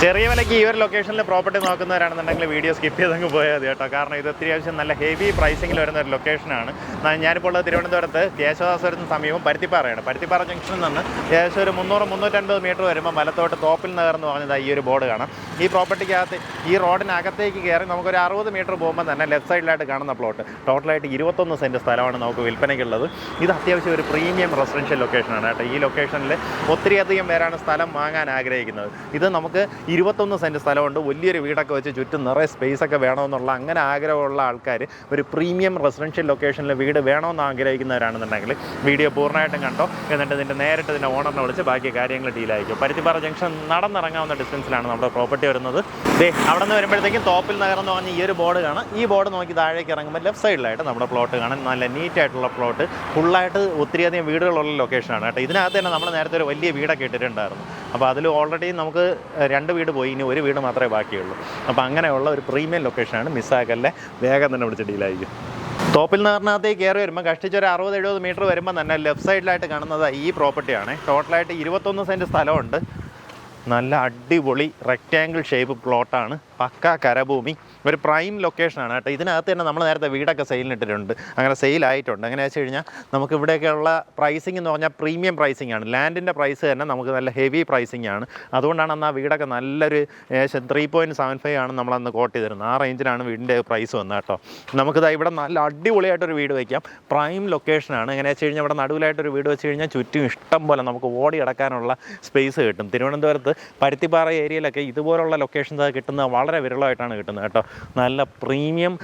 ചെറിയ വിലയ്ക്ക് ഈ ഒരു ലൊക്കേഷനിൽ പ്രോപ്പർട്ടി നോക്കുന്നവരാണെന്നുണ്ടെങ്കിൽ വീഡിയോ സ്കിപ്പ് ചെയ്തങ്ങ് പോയാൽ മതി കേട്ടോ. കാരണം ഇത് അത്യാവശ്യം നല്ല ഹെവി പ്രൈസിങ്ങിൽ വരുന്ന ഒരു ലൊക്കേഷനാണ് ഞാനിപ്പോൾ ഉള്ളത് തിരുവനന്തപുരത്ത് കേശവദാസുരത്തിന് സമീപം പരുത്തിപ്പാറയാണ്. പരുത്തിപ്പാറ ജംഗ്ഷനിൽ നിന്ന് ഏകദേശം ഒരു മുന്നൂറ് മുന്നൂറ്റൻപത് മീറ്റർ വരുമ്പോൾ മലത്തോട്ട് തോപ്പിൽ നഗർ എന്ന് പറഞ്ഞത് ഈ ഒരു ബോർഡ് കാണാം. ഈ പ്രോപ്പർട്ടിക്കകത്ത് ഈ റോഡിനകത്തേക്ക് കയറി നമുക്കൊരു അറുപത് മീറ്റർ പോകുമ്പോൾ തന്നെ ലെഫ്റ്റ് സൈഡിലായിട്ട് കാണുന്ന പ്ലോട്ട്. ടോട്ടലായിട്ട് ഇരുപത്തൊന്ന് സെന്റ് സ്ഥലമാണ് നമുക്ക് വിൽപ്പനയ്ക്കുള്ളത്. ഇത് അത്യാവശ്യം ഒരു പ്രീമിയം റെസിഡൻഷ്യൽ ലൊക്കേഷനാണ് കേട്ടോ. ഈ ലൊക്കേഷനിൽ ഒത്തിരിയധികം പേരാണ് സ്ഥലം വാങ്ങാൻ ആഗ്രഹിക്കുന്നത്. ഇത് നമുക്ക് ഇരുപത്തൊന്ന് സെന്റ് സ്ഥലമുണ്ട്. വലിയൊരു വീടൊക്കെ വെച്ച് ചുറ്റും നിറയെ സ്പേസ് ഒക്കെ വേണമെന്നുള്ള അങ്ങനെ ആഗ്രഹമുള്ള ആൾക്കാർ ഒരു പ്രീമിയം റെസിഡൻഷ്യൽ ലൊക്കേഷനിൽ വീട് വേണമെന്ന് ആഗ്രഹിക്കുന്നവരാണെന്നുണ്ടെങ്കിൽ വീഡിയോ പൂർണമായിട്ടും കണ്ടോ. എന്നിട്ട് ഇതിന്റെ നേരിട്ട് ഇതിന്റെ ഓണറിനെ വിളിച്ച് ബാക്കി കാര്യങ്ങൾ ഡീലായിരിക്കും പരുത്തിപ്പാറ ജംഗ്ഷൻ നടന്നിറങ്ങാവുന്ന ഡിസ്റ്റൻസിലാണ് നമ്മുടെ പ്രോപ്പർട്ടി വരുന്നത്. ദേ അവിടെ നിന്ന് വരുമ്പോഴത്തേക്കും തോപ്പിൽ നഗരം എന്ന് പറഞ്ഞ ഈ ഒരു ബോർഡ് കാണാം. ഈ ബോർഡ് നോക്കി താഴേക്ക് ഇറങ്ങുമ്പോൾ ലെഫ്റ്റ് സൈഡിലായിട്ട് നമ്മുടെ പ്ലോട്ട് കാണാൻ നല്ല നീറ്റ് ആയിട്ടുള്ള പ്ലോട്ട് ഫുള്ളായിട്ട് ഒത്തിരിയധികം വീടുകളുള്ള ലൊക്കേഷനാണ് കേട്ടോ. ഇതിനകത്ത് തന്നെ നമ്മൾ നേരത്തെ ഒരു വലിയ വീടൊക്കെ ഇട്ടിട്ടുണ്ടായിരുന്നു. അപ്പോൾ അതിൽ ഓൾറെഡി നമുക്ക് രണ്ട് വീട് പോയി. ഇനി ഒരു വീട് മാത്രമേ ബാക്കിയുള്ളൂ. അപ്പോൾ അങ്ങനെയുള്ള ഒരു പ്രീമിയം ലൊക്കേഷനാണ് മിസ്സാക്കല്ലേ വേഗം തന്നെ വിളിച്ച ഡീലായിരിക്കും തോപ്പിൽ നഗറിനകത്തേക്ക് കയറി വരുമ്പോൾ കഷ്ടിച്ച് ഒരു അറുപത് എഴുപത് മീറ്റർ വരുമ്പോൾ തന്നെ ലെഫ്റ്റ് സൈഡിലായിട്ട് കാണുന്നത് ഈ പ്രോപ്പർട്ടിയാണ് ടോട്ടലായിട്ട് ഇരുപത്തൊന്ന് സെന്റ് സ്ഥലമുണ്ട്. നല്ല അടിപൊളി റെക്റ്റാങ്കിൾ ഷേപ്പ് പ്ലോട്ടാണ് പക്ക കരഭൂമി. ഒരു പ്രൈം ലൊക്കേഷനാണ് കേട്ടോ. ഇതിനകത്ത് തന്നെ നമ്മൾ നേരത്തെ വീടൊക്കെ സെയിലിനിട്ടിട്ടുണ്ട് അങ്ങനെ സെയിലായിട്ടുണ്ട് അങ്ങനെ വെച്ച് കഴിഞ്ഞാൽ നമുക്ക് ഇവിടെയൊക്കെയുള്ള പ്രൈസിംഗ് എന്ന് പറഞ്ഞാൽ പ്രീമിയം പ്രൈസിംഗ് ആണ്. ലാൻഡിന്റെ പ്രൈസ് തന്നെ നമുക്ക് നല്ല ഹെവി പ്രൈസിംഗ് ആണ്. അതുകൊണ്ടാണ് അന്ന് ആ വീടൊക്കെ നല്ലൊരു ഏകദേശം ത്രീ പോയിന്റ് സെവൻ ഫൈവ് ആണ് നമ്മളന്ന് കോട്ട് ചെയ്തിരുന്നത്. ആ റേഞ്ചിലാണ് വീടിന്റെ പ്രൈസ് വന്നത് കേട്ടോ. നമുക്കിത് ഇവിടെ നല്ല അടിപൊളിയായിട്ടൊരു വീട് വയ്ക്കാം പ്രൈം ലൊക്കേഷനാണ് എങ്ങനെ വെച്ച് കഴിഞ്ഞാൽ ഇവിടെ നടുവിലായിട്ടൊരു വീട് വെച്ച് കഴിഞ്ഞാൽ ചുറ്റും ഇഷ്ടം പോലെ നമുക്ക് ഓടി കിടക്കാനുള്ള സ്പേസ് കിട്ടും. തിരുവനന്തപുരത്ത് പരുത്തിപ്പാറ ഏരിയയിലൊക്കെ ഇതുപോലുള്ള ലൊക്കേഷൻസ് കിട്ടുന്നത് വളരെ വിരളമായിട്ടാണ് കിട്ടുന്നത് കേട്ടോ. നല്ല പ്രീമിയം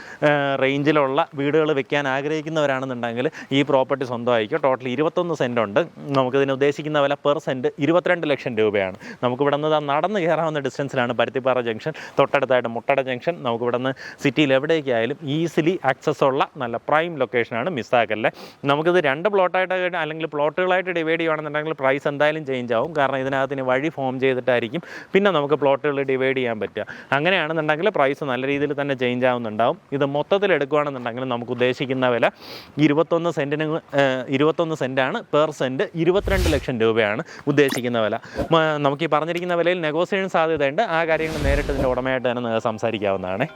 റേഞ്ചിലുള്ള വീടുകൾ വെക്കാൻ ആഗ്രഹിക്കുന്നവരാണെന്നുണ്ടെങ്കിൽ ഈ പ്രോപ്പർട്ടി സ്വന്തമായിരിക്കും. ടോട്ടൽ ഇരുപത്തൊന്ന് സെന്റ് ഉണ്ട്. നമുക്കിതിന് ഉദ്ദേശിക്കുന്ന വില പെർ സെന്റ് ഇരുപത്തിരണ്ട് ലക്ഷം രൂപയാണ്. നമുക്കിവിടെ നിന്ന് നടന്ന് കയറാവുന്ന ഡിസ്റ്റൻസിലാണ് പരുത്തിപ്പാറ ജംഗ്ഷൻ തൊട്ടടുത്തായിട്ട് മുട്ടട ജംഗ്ഷൻ നമുക്കിവിടെ നിന്ന് സിറ്റിയിൽ എവിടേക്കായാലും ഈസിലി ആക്സസ് ഉള്ള നല്ല പ്രൈം ലൊക്കേഷനാണ് മിസ്സാക്കല്ലേ. നമുക്കിത് രണ്ട് പ്ലോട്ടായിട്ട് അല്ലെങ്കിൽ പ്ലോട്ടുകളായിട്ട് ഡിവൈഡ് ചെയ്യുകയാണെന്നുണ്ടെങ്കിൽ പ്രൈസ് എന്തായാലും ചേഞ്ച് ആവും. കാരണം ഇതിനകത്തിന് വഴി ഫോം ചെയ്തിട്ടായിരിക്കും. പിന്നെ നമുക്ക് പ്ലോട്ടുകൾ ഡിവൈഡ് ചെയ്യാൻ പറ്റുക. അങ്ങനെയാണെന്നുണ്ടെങ്കിൽ പ്രൈസ് നല്ല രീതിയിൽ തന്നെ ചേഞ്ച് ആവുന്നുണ്ടാവും. ഇത് മൊത്തത്തിൽ എടുക്കുകയാണെന്നുണ്ടെങ്കിൽ നമുക്ക് ഉദ്ദേശിക്കുന്ന വില ഇരുപത്തൊന്ന് സെന്റിന് ഇരുപത്തൊന്ന് സെന്റാണ് പെർ സെന്റ് ഇരുപത്തിരണ്ട് ലക്ഷം രൂപയാണ് ഉദ്ദേശിക്കുന്ന വില. നമുക്ക് ഈ പറഞ്ഞിരിക്കുന്ന വിലയിൽ നെഗോസിയേഷൻ സാധ്യതയുണ്ട്. ആ കാര്യങ്ങൾ നേരിട്ട് ഇതിന്റെ ഉടമയായിട്ട് തന്നെ സംസാരിക്കാവുന്നതാണ്.